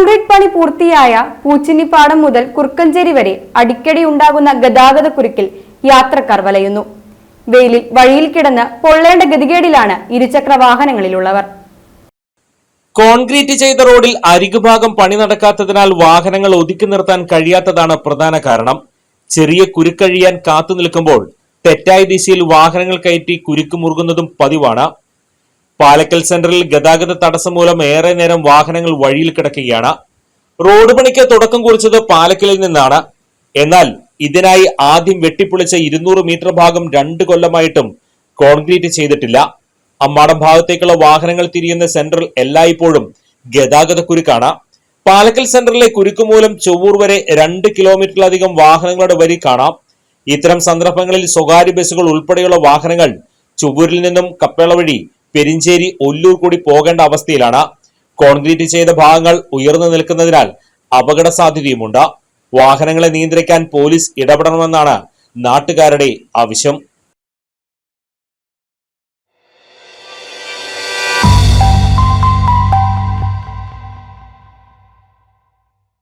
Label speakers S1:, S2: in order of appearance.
S1: Concrete പണി പൂർത്തിയായ പൂച്ചിനിപ്പാടം മുതൽ കുറുക്കഞ്ചേരി വരെ അടിക്കടി ഉണ്ടാകുന്ന ഗതാഗത കുരുക്കിൽ യാത്രക്കാർ വലയുന്നു. വെയിലിൽ വഴിയിൽ കിടന്ന് പൊള്ളേണ്ട ഗതികേടിലാണ് ഇരുചക്ര വാഹനങ്ങളിലുള്ളവർ.
S2: കോൺക്രീറ്റ് ചെയ്ത റോഡിൽ അരികുഭാഗം പണി നടക്കാത്തതിനാൽ വാഹനങ്ങൾ ഒതുക്കി നിർത്താൻ കഴിയാത്തതാണ് പ്രധാന കാരണം. ചെറിയ കുരുക്കഴിയാൻ കാത്തു നിൽക്കുമ്പോൾ തെറ്റായ ദിശയിൽ വാഹനങ്ങൾ കയറ്റി കുരുക്ക് മുറുകുന്നതും പതിവാണ്. പാലക്കൽ സെന്ററിൽ ഗതാഗത തടസ്സം മൂലം ഏറെ നേരം വാഹനങ്ങൾ വഴിയിൽ കിടക്കുകയാണ്. റോഡ് പണിക്ക് തുടക്കം കുറിച്ചത് പാലക്കലിൽ നിന്നാണ്. എന്നാൽ ഇതിനായി ആദ്യം വെട്ടിപ്പൊളിച്ച ഇരുന്നൂറ് മീറ്റർ ഭാഗം രണ്ട് കൊല്ലമായിട്ടും കോൺക്രീറ്റ് ചെയ്തിട്ടില്ല. അമ്മാടം ഭാഗത്തേക്കുള്ള വാഹനങ്ങൾ തിരിയുന്ന സെന്ററിൽ എല്ലായ്പ്പോഴും ഗതാഗത കുരുക്കാണ്. പാലക്കൽ സെന്ററിലെ കുരുക്ക് മൂലം ചൊവ്വൂർ വരെ രണ്ട് കിലോമീറ്ററിലധികം വാഹനങ്ങളുടെ വരി കാണാം. ഇത്തരം സന്ദർഭങ്ങളിൽ സ്വകാര്യ ബസ്സുകൾ ഉൾപ്പെടെയുള്ള വാഹനങ്ങൾ ചൊവ്വൂരിൽ നിന്നും കപ്പേള വഴി പെരിഞ്ചേരി ഒല്ലൂർ കൂടി പോകേണ്ട അവസ്ഥയിലാണ്. കോൺക്രീറ്റ് ചെയ്ത ഭാഗങ്ങൾ ഉയർന്നു നിൽക്കുന്നതിനാൽ അപകട സാധ്യതയുമുണ്ട്. വാഹനങ്ങളെ നിയന്ത്രിക്കാൻ പോലീസ് ഇടപെടണമെന്നാണ് നാട്ടുകാരുടെ ആവശ്യം.